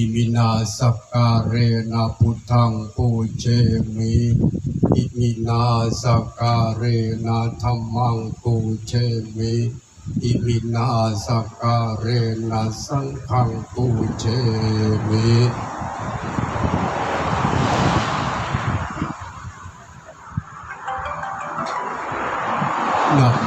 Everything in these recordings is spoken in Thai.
อิมินาสักการเรนะพุทธังปูเชมิอิมินาสักการเรนะธรรมังปูเชมิอิมินาสักการเรนะสังฆังปูเชมิ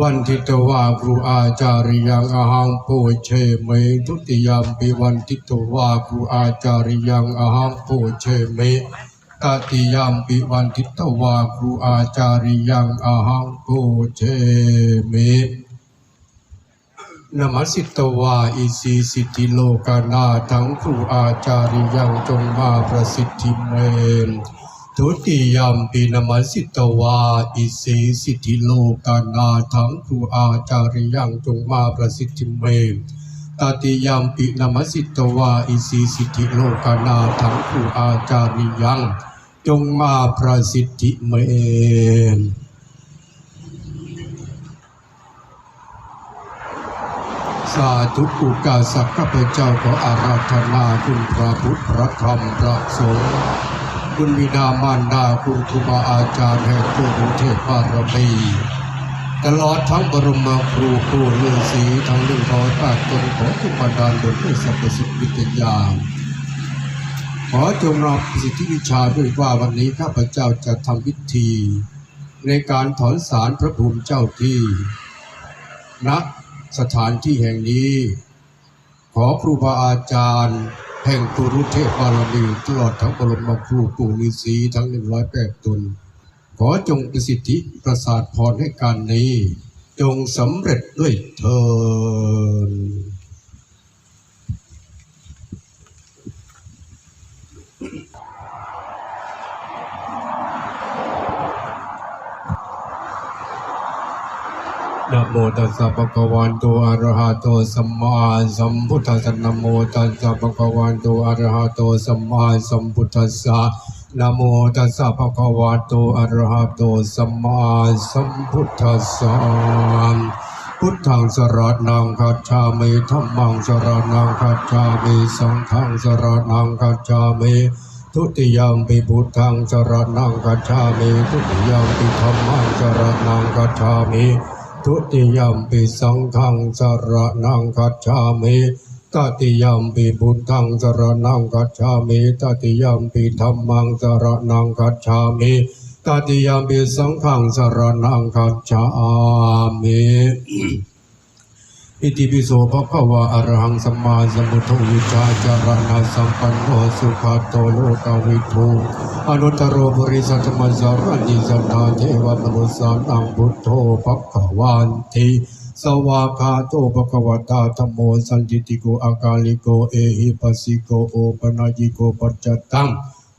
วันทิตวาครูอาจาริยังอหังโพเชเมทุติยามปิวันทิตวาครูอาจาริยังอหังโพเชเมตติยามปิวันทิตวาครูอาจาริยังอหังโพเชเมนมัสสิตวาอิสีสิทธิโลกานาทั้งครูอาจาริยังจงมาประสิทธิเม ทุติยมปีนมัสสิตวา อิสีสิทธิโลกานาทั้งครูอาจาริยังจงมาประสิทธิเมตติยมปีนมัสสิตวา อิสีสิทธิโลกานาทั้งครูอาจาริยัง จงมาประสิทธิเมสาธุอุกาสักข้าพเจ้าขออาราธนาคุณพระพุทธพระธรรมพระสงฆ์ คุณบิดามารดาคุณครูบาอาจารย์แห่งผู้รุเทพบารมีตลอดทั้งบรมครูครูเลือสีทั้งหนึ่งร้อยแปดตนของทุกบันดาลบนด้วยสรรพสิทธิวิทยา ขอจงรับสิทธิวิชาด้วยว่าวันนี้ข้าพเจ้าจะทำพิธี ในการถอนสารพระภูมิเจ้าที่ณสถานที่แห่งนี้ ขอครูบาอาจารย์ แห่งกุรุเทพบารมีตลอดทั้งบรมครูปู่ฤาษีทั้งหนึ่งร้อยแปดตน ขอจงประสิทธิประสาทพรให้การนี้ จงสำเร็จด้วยเถิด โมตัสสะภะคะวันโตอะระหะโตสัมมาสัมพุทธัสสะนะโมตัสสะภะคะวันโตอะระหะโตสัมมาสัมพุทธัสสะนะโมตัสสะภะคะวันโตอะระหะโตสัมมาสัมพุทธัสสะพุทธังสรนังคัจฉามิธัมมังสรนังคัจฉามิสังฆังสรนังคัจฉามิทุติยมปิพุทธังสรนังคัจฉามิทุติยมปิธัมมังสรนังคัจฉามิ ทุติยมปิสังฆังสรนังคัจฉามิตติยมปิบุตทังสรนังคัจฉามิตติยมปิธรรมังสรนังคัจฉามิตติยมปิสังฆังสรนังคัจฉามิ อิติปิโสภะคะวะอะระหังสัมมาสัมพุทโธวิชาจารณะสัมปันโนสุขโตโลกวิทูอนุตตรบริสัทธมสารนิสัทธาเทวมนุสานังพุทโธภะคะวันติสวากขาโตภะคะวตาธัมโมสันติติโกอากาลิโกเอหิปัสสิโกโอปนายิโกปัจจตัง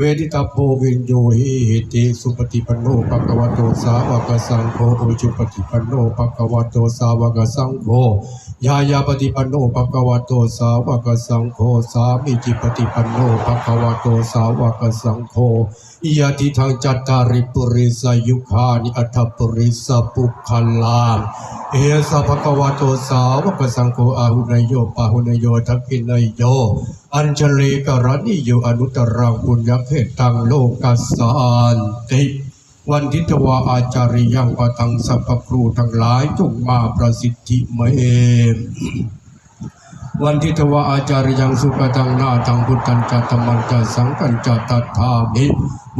เวทิตาโพวินโยหิหิติสุปฏิปันโนภะคะวะโตสาวกสังโฆโอจุปฏิปันโนภะคะวะโตสาวกสังโฆยายาปฏิปันโนภะคะวะโตสาวกสังโฆสามิจิปฏิปันโนภะคะวะโตสาวกสังโฆยะทิทังจัตตาริปุริสยุคานิอัตปุริสปุคคลามเอสะภควะโตสาวกสังโฆอาหุนยโยปาหุนยโยทักขินยโย อัญชลีกรณิโยอนุตรังปุญญเพตังโลกัสสานติวันทิตวาอาจาริยังปะทังสัพพครูทั้งหลายจงมาประสิทธิเมวันทิตวาอาจาริยังสุปตังนาทังพุทธันจัตมันจัสังกันจัตตามิ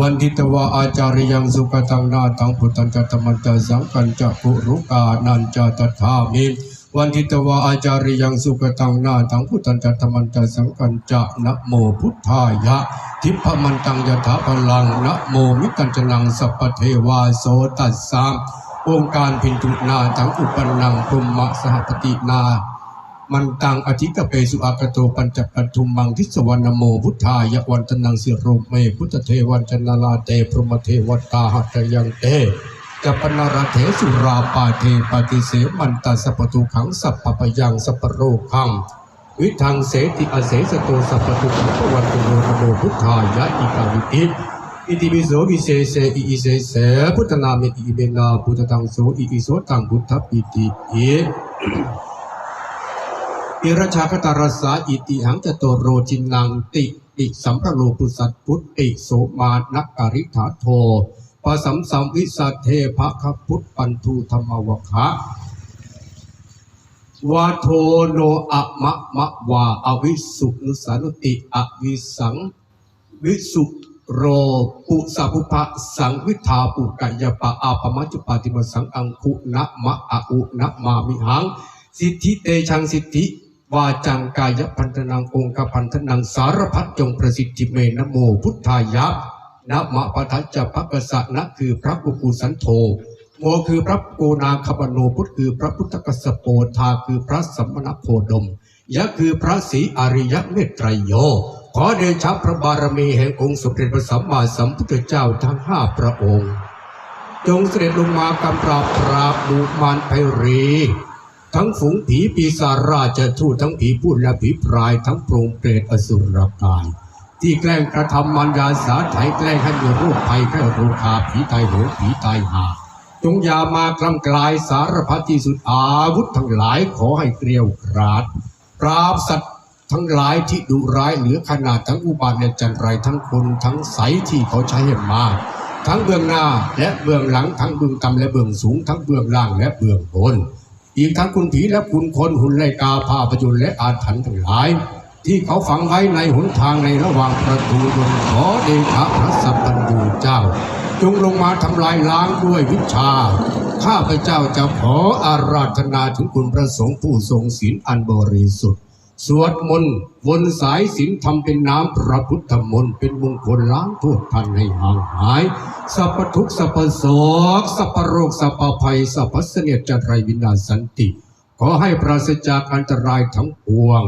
วันทิตวาอาจาริยังสุปตังนาทังพุทธันจตมันจัสังกันจัปุรุกานันจัตถามิวันทิตวาอาจาริยังสุปตังนาทังพุทธันจตมันจัสังกันจะนะโมพุทธายะ ทิพมันตังยถาพลังนะโมมิกัญจนังสัพเทวาโสตัสสะองค์การพินทุนาทั้งอุปนังพรหมสหปฏินา มันตังอธิกเปสุอากโตปัญจปัทุมมังทิสวรรณโมพุทธายะวันตนังสิโรเมพุทธเทวันจนาลาเตพรมเทวตาหัตยังเตกัปปนารเถสุราปาเทปฏิเสมันตสัพพทุขังสัพพปยังสัพโรคังวิทังเสติอเสสโตสัพพทุขังวันตุโนนโมพุทธายะอิกาวิติอิติปิโสวิเศษเสอิอิเสเสพุทธนามิอิเมนาพุทธตังโสอิอิโสตังพุทธปิติเอ อิรชาคตารสาอิติหังจโตโรจินังติติสัมพะโลปุสัตพุทติโสมานักกริธาโทปะสัมสัมวิสัทเทภะคพุทธปันทูธรรมวคะวาโทโนอะมะมะวาอวิสุนุสานุติอวิสัง วิสุโรปุสัพุภะสังวิทาปุกัญญปะอาปมัจจุปาติมสังอังคุนะมะอะอุนะมามิหัง สิทธิเตชังสิทธิ วาจังกายพันธนังองค์พันธนังสารพัดจงประสิทธิเมนะโมพุทธายะนะมะปะทัจจะพระกษัตริย์นะคือพระกุกุสันโธโมคือพระโกนาคปโนพุทธคือพระพุทธกสโปธาคือพระสัมมณโคดมยะคือพระศรีอริยเมตไตรโย ขอเดชะพระบารมีแห่งองค์สมเด็จพระสัมมาสัมพุทธเจ้าทั้งห้าพระองค์ จงเสด็จลงมากำปราบปราบบุมารไพรี ทั้งฝูงผีปีศาจราชทูตทั้งผีพูดและผีพรายทั้งโปรงเปรตอสุรกาย ที่แกล้งกระทำมันยาสาไถแกล้งให้มีโรคภัยแค่โรคาผีตายโหงผีตายหาจงยามากลำกลายสารพัดที่สุดอาวุธทั้งหลายขอให้เกลียวกราดปราบสัตว์ทั้งหลายที่ดุร้ายเหลือขนาดทั้งอุบาทและจันไรทั้งคนทั้งใสที่เขาใช้ให้มาทั้งเบื้องหน้าและเบื้องหลังทั้งเบื้องต่ำและเบื้องสูงทั้งเบื้องล่างและเบื้องบน อีกทั้งคุณผีและคุณคนหุ่นไลกาพาประยุนและอาถรรพ์ทั้งหลาย ที่เขาฝังไว้ในหนทางในระหว่างประตูดงขอเดชะพระสัพพันยูเจ้า จงลงมาทำลายล้างด้วยวิชา ข้าพระเจ้าจะขออาราธนาถึงคุณพระสงฆ์ผู้ทรงศีลอันบริสุทธิ์ สวดมนต์วนสายศีลทำเป็นน้ำพระพุทธมนต์เป็นมงคลล้างโทษพันให้ห่างหาย สัพพทุกสัพพโศกสัพพโรคสัพพภัยสัพพเสนียจันไรวินาสันติ ขอให้ปราศจากอันตรายทั้งปวง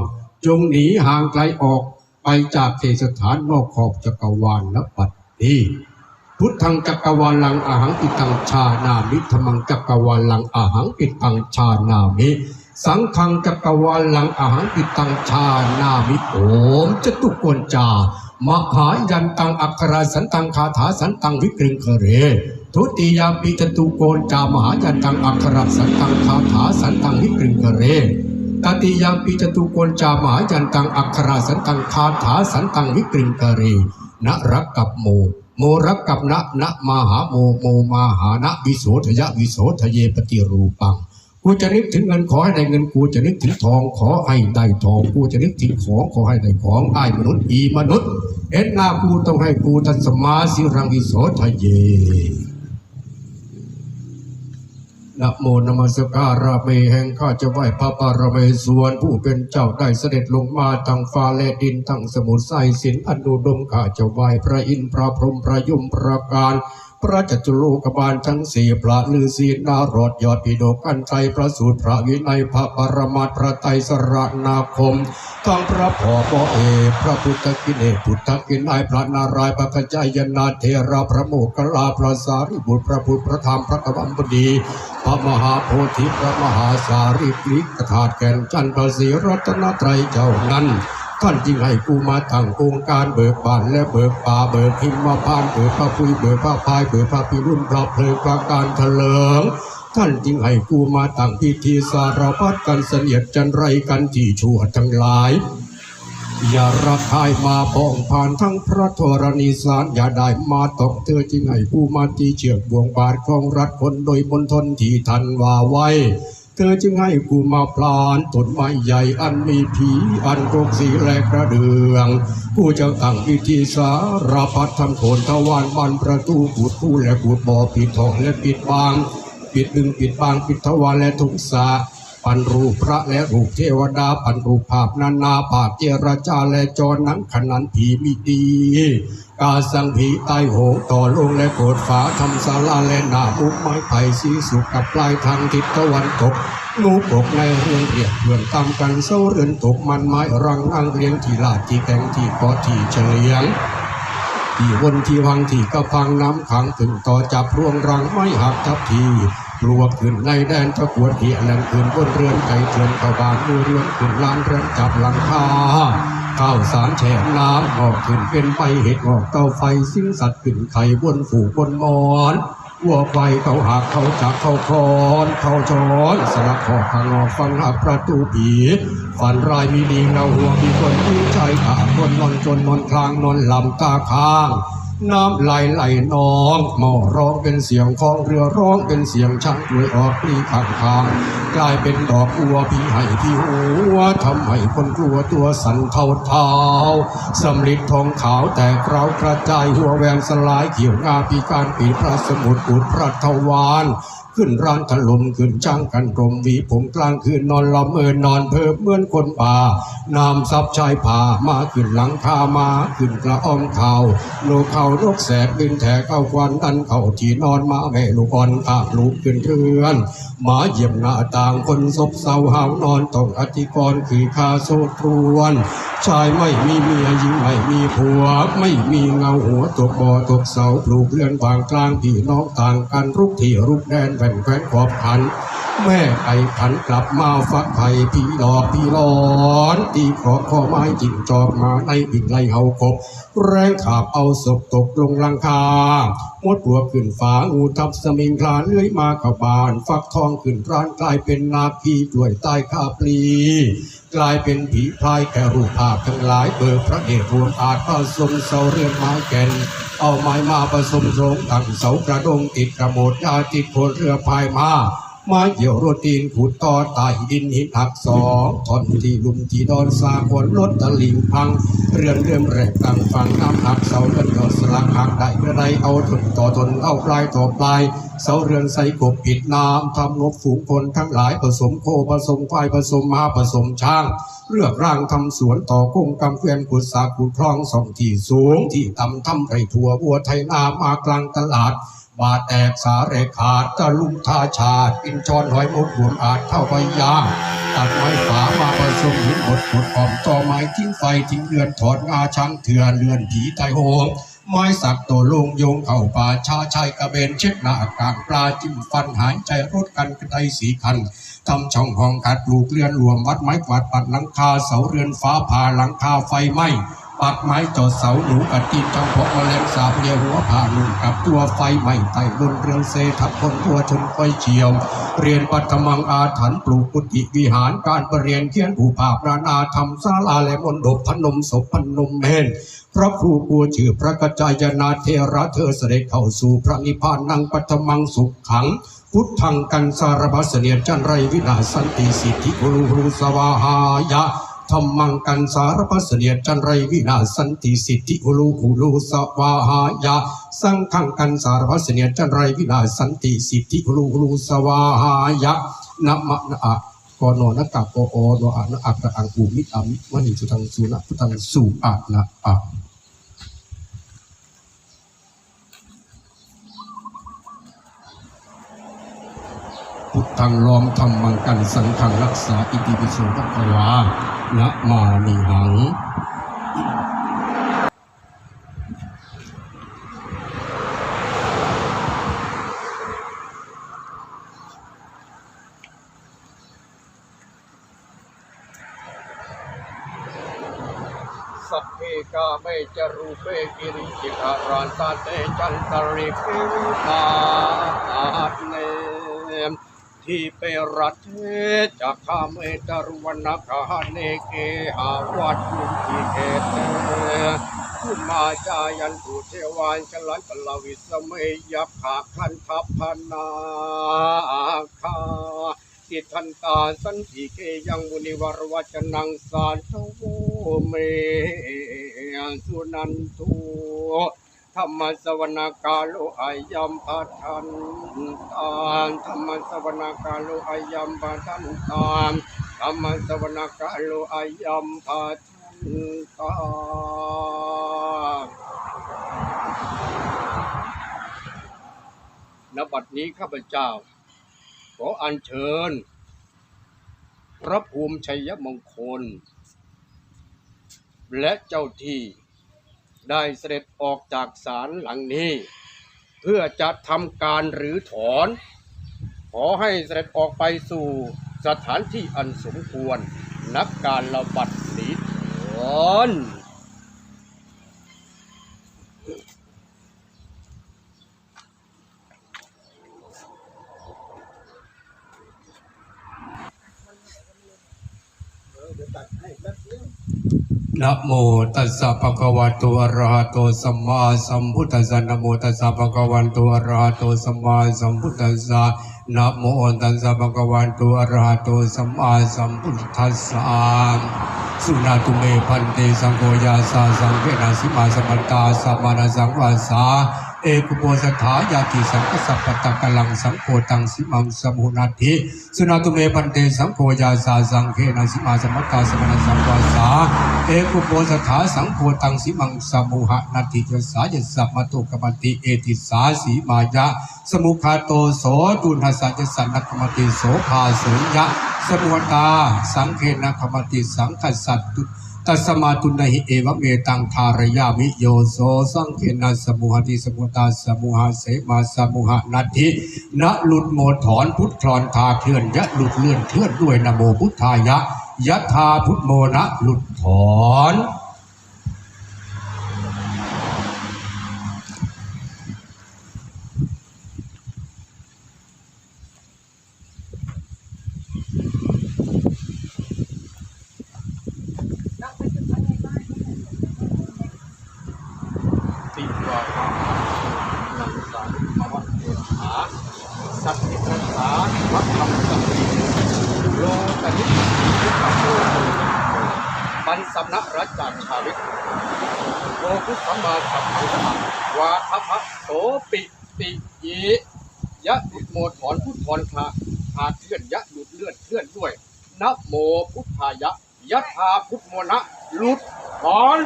จงหนีห่างไกลออกไปจากเขตสถานนอกขอบจักรวาลและปัดนี้พุทธังจักรวาลังอาหังปิตังชานามิธรรมังจักรวาลังอาหังปิตังชานามิ สังฆังจักรวาลังอาหังปิตังชานามิโอมจตุกวนจามหายันตังอักขราสันตังคาถาสันตังวิกฤงเคเรทุติยามปิจตุโกนจามหายันตังอักขราสันตังคาถาสันตังวิกฤงเคเรตติยังปิจตุโกนจามหายันตังอักขราสันตังคาถาสันตังวิกฤงกะเรนรักกับโมโมรักกับนะนะมหาโมโมมาหานะวิโสทยะวิโสทะเยปฏิรูปัง กูจะนึกถึงเงินขอให้ได้เงิน กูจะนึกถึงทองขอให้ได้ทอง กูจะนึกถึงของขอให้ได้ของไอ้มนุษย์อีมนุษย์ เอ็นนากูต้องให้กูทันสมาสิรังวิโสทะเยนะโมนมัสการะเมแห่งข้าจะไหว้พระปารเมศวรผู้เป็นเจ้าได้เสด็จลงมาทั้งฟ้าและดินทั้งสมุทรไสสินอันอุดมข้าจะไหว้พระอินทร์พระพรหมพระยมพระการ พระจัตุโลกบาลทั้งสี่พระฤาษีนารอดยอดปิฎกอันใจพระสูตรพระวินัยพระปรมาตพระไตรสรณาคมทั้งพระพ่อพ่อเอ พระพุทธกินเลสพุทธกินไอพระนารายพระกัจจายนาเทระพระโมคคัลลาพระสารีบุตรพระพุทธพระธรรมพระกวัมปดีพระมหาโพธิพระมหาสารีริกถาดแก่นจันทร์ศรีรัตนตรัยเจ้านั้น ท่านจึงให้กูมาตั้งองค์การเบิกบานและเบิกป่าเบิกหิมมาพานเบิกพระพุยเบิกพระพายเบิกพระพิรุณพระเพลิงพระการเถลิงท่านจึงให้กูมาตั้งพิธีสารพัดกันเสนียดจันไรกันที่ชั่วทั้งหลาย อย่าระคายมาป้องผ่านทั้งพระธรณีสารอย่าได้มาตกเธอจึงให้ผู้มาตีเชือกบ่วงบาทของรัฐคนโดยมณฑลที่ทันว่าไว้ ธอจึงให้กูมาพลานต้นไม้ใหญ่อันมีผีอันกกสีและกระเดือง กูจะตั้งพิธีสารพัดทำโขนทวารบันประตูปูดผู้และปูดบ่อปิดทองและปิดบาง ปิดดึงปิดบางปิดทวารและทุกสาปันรูปพระและรูปเทวดาปันรูปภาพนานาภาพเจรจาและจรหนังขนันผีมีดี กาสังผีใต้โหงต่อลงและโกดฝาทำศาลาและนามุกไม้ไผ่สีสุกกับปลายทางทิศตะวันตกนูปกในเรือนเรียบเพื่อนตามกันเสาเรือนตกมันไม้รังอังเรียงที่ลาดที่แกงที่กาะที่เฉลียงที่วนที่วังที่กระพังน้ำขังถึงต่อจับรวงรังไม่หักทับทีปลวกขึ้นในแดนตะกวดเหียแหลงขึ้นบนเรือนไก่เถื่อนเข้าบ้านมือเรือนขึ้นล้านเรือนจับหลังคา ข้าวสารแช่น้ำออกขึ้นเป็นไปเห็ดออกเตาไฟสิ้นสัตว์ขึ้นไข่บนฝูบนมอนวัวไฟเขาหักเขาจักเขาคอนเขาช้อนสลักคอบข้างนอกฟังหักประตูผีฝันรายมีดีเงาหัวมีคนที่ใจขาคนนอนจนนอนคลางนอนลำตาค้าง น้ำไหลไหลนองหมอร้องเป็นเสียงของเรือร้องเป็นเสียงช่างด้วยออกปลีข้างทาง กลายเป็นดอกบัวพี่ให้พี่หัวทำให้คนกลัวตัวสั่นเทาเทาสำลิดทองขาวแต่เกรากระจายหัวแหวนสลายเขียวงาปีการปีพระสมุทรอุดพระทวาร ขึ้นร้านถล่มขึ้นจ้างกันกลมวีผมกลางคืนนอนละเมอนอนเพิ่มเหมือนคนป่านามซับชายผ่ามาขึ้นหลังคามาขึ้นกระอ้อมเข่าโลเขานกแสบบินแถเข้าควันดันเข้าที่นอนมาแม่ลูกอ่อนข้าลูกขึ้นเรือนหมาเหยียบหน้าต่างคนซบเศร้าหาวนอนต้องอธิกรณ์คือคาโซทรวนชายไม่มีเมียหญิงไม่มีผัว ไม่มีเงาหัวตกบ่อตกเสาปลูกเรือนบางกลางพี่น้องต่างกันรุกที่รุกแดนแผ่นแคว้นขอบขัน แม่ไก่ขันกลับมาฟักไข่พี่หลอกพี่หลอนตีขอข้อไม้จิงจอกมาในปิดไล่เฮากบแรงขาบเอาศพตกลงลังคามดปลวกขึ้นฝางูทับสมิงคลานเลื้อยมาเข้าบ้าน ฟักทองขึ้นร้านกลายเป็นนาคีกล้วยใต้คาปลี กลายเป็นผีพลายแก่รูปภาพทั้งหลายเบิกพระเดชรวมอาจผสมเสาเรือนไม้แก่นเอาไม้มาผสมโรงตั้งเสากระดงติดกระโมดยาติดโคนเรือพายมา ไม้เหี่ยวโรตีนขุดต่อไต่ดินหินหักสองท่อนที่ลุมที่ดอนสาคนรถตะลิงพัง เรือนเรื่มแรกกลางฟังน้ำหักเสาเรือนก็สลักหักได้กระไดเอาทนต่อทนเอาปลายต่อปลาย เสาเรือนใส่กบปิดน้ำทำงบฝูงคนทั้งหลายผสมโคผสมควายผสมมาผสมช้างเลือกร่างทำสวนต่อกุ้งกำเกวียนกุดสากุดคลองสองที่สูงที่ต่ำทำไรถั่ววัวไทยนามากลางตลาด บาดแตกสาเรขาดตะลุมทาชาดกินชอนหอยมุกหวมอาจเท่าใบยางตัดไม้ฝามาผสมหินหมดหมดออมต่อไม้ทิ้งไฟทิ้งเรือนถอดงาช้างเถื่อนเรือนผีไตโหงไม้สักตัวลงโยงเข้าป่าชาชายกระเบนเช็ดหน้ากางปลาจิ้มฟันหายใจรถกันกระไดสีคันทำช่องห้องกัดปลูกเรือนรวมวัดไม้กวาดปัดหลังคาเสาเรือนฟ้าผ่าหลังคาไฟไหม้ ปักไม้ต่อเสาหนูกัดตีนจังพกแมลงสาบเลียหัวผ่านุ่งกับตัวไฟไหม้ไต่บนเรือนเซทับคนตัวชนไฟเฉียว เรียนปัทมังอาถรรพ์ปลูกกุฏิวิหารการประเรียนเขียนผูภาพรานาธรรมศาลาและมนดบพนมศพพนมเมนพระครูกูชื่อพระกจายนาเทระเธอเสด็จเข้าสู่พระนิพพานนังปัทมังสุขขังพุทธังกันสารบัสเนียจันไรวินาสันติสิทธิกุลุรูสวาหายะ ธรรมังกันสารพัสเนียจันไรวินาศสันติสิทธิอุลูอุลูสวาหายะสังขังกันสารพัสเนียจันไรวินาศสันติสิทธิอุลูอุลูสวาหายะนะมะนะอะกอนนักกะโอโอโนอะนะอะกตะอังกูมิอัมมหิสุทังสุนะพุทังสุอะนะอะ ทธังล้อมธรรมังกันสังฆังรักษาอิติปิโสภควานะมานิหังสัพเพกาเมจารูเปกิริจิการันตาเตจันตริปิวิตา ที่เปรัตเทจากขาเมตรวนาคาเนเกหาวัดยุนทิเกเตคุณมาจายันตุเทวานชลันตลาวิสเมยับขาคันทัพพนาคาอิทันตาสันติเกยังมุนิวรวัจนังสาธโวเมสุนันตุ ธรรมสวนาคาโลอายัมปัทันตานธรรมสวนาคาโลอายัมปัทันตานธรรมสวนาคาโลอายัมปัทันตานณบัดนี้ข้าพเจ้า ขออัญเชิญ พระภูมิชัยมงคล และเจ้าที่ ได้เสด็จออกจากศาลหลังนี้ เพื่อจะทำการหรือถอน ขอให้เสด็จออกไปสู่สถานที่อันสมควร นับการระบัดนี้ถอน นะโมตัสสะภะคะวะโตอะระหะโตสัมมาสัมพุทธัสสะนะโมตัสสะภะคะวะโตอะระหะโตสัมมาสัมพุทธัสสะนะโมตัสสะภะคะวะโตอะระหะโตสัมมาสัมพุทธัสสะสุนาตุเมพันเตสังโฆยาสาสังเวนะสิมาสมตตาสัมมานาสังวาสา เอกุโปสถายาติสังกสัพพตะกลังสังโฆตังสิมังสมุนาทิสุนาตุเมพันเตสังโฆยาสาสังเขนะสิมาสมตตาสมมานาสังวาสาเอกุโปสถาสังโฆตังสีมังสมุหนาทิยสายสัมมตุกมติเอติสาสีมายะ สมุขาโตโสตุนหสัจสันนกมติโสภาสุญญะสมุตาสังเขนคมติสังคัสสัตตุ ตัสมาตุนหิเอวะเมตังทารยามิโยโสสังเขนาสมุหติสมุตาสมุหะเสมาสมุหะนาทินะหลุดโมถอนพุทธรอนทาเคลื่อนยะหลุดเลื่อนเคลื่อนด้วยนโมพุทธายะยะทาพุทโมนะหลุดถอน ติวานังสังภวะเทหาสัตติตรัสสาวัคคัมสัมปิโลกนิสสิกขโมปันสำนักรัจจาชาวิกโลกุสัมมาสัมพุทธะวาทพะโสปิติยียะดุดโมถอนพุทธรคาขาดเคลื่อนยะหลุดเลื่อนเลื่อนด้วยนะโมพุทธายะยะธาพุทโมนะหลุดถอน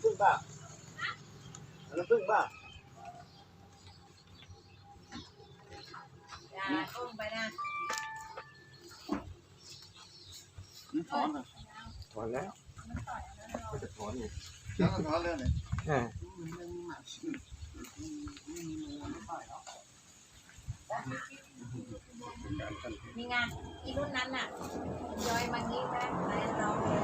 ำผึ้งป่ะน้ำผึ้งป่ะ อย่าอุ้มไปนะ ถอนอะ ถอนแล้วก็จะถอน อยู่แล้วก็ถอนเรื่องไหนนี่ไงอีรุ่นนั้นน่ะยอยมางี้แม่ไหนเราเลย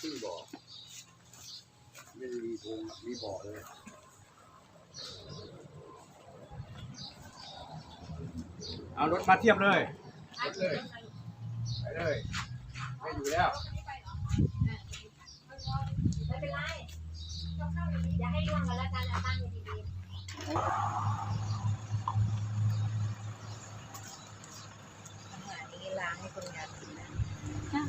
ชื่อบ่อไม่มีโพงมีบ่อเลยเอารถมาเทียบเลยอะเดี๋ยวไปเลยไม่อยู่แล้วไม่เป็นไรอย่าให้ล่วงกันแล้วกันอะตั้งอยู่ดีๆอาหารนี้ล้างให้คนงานกิน Yeah.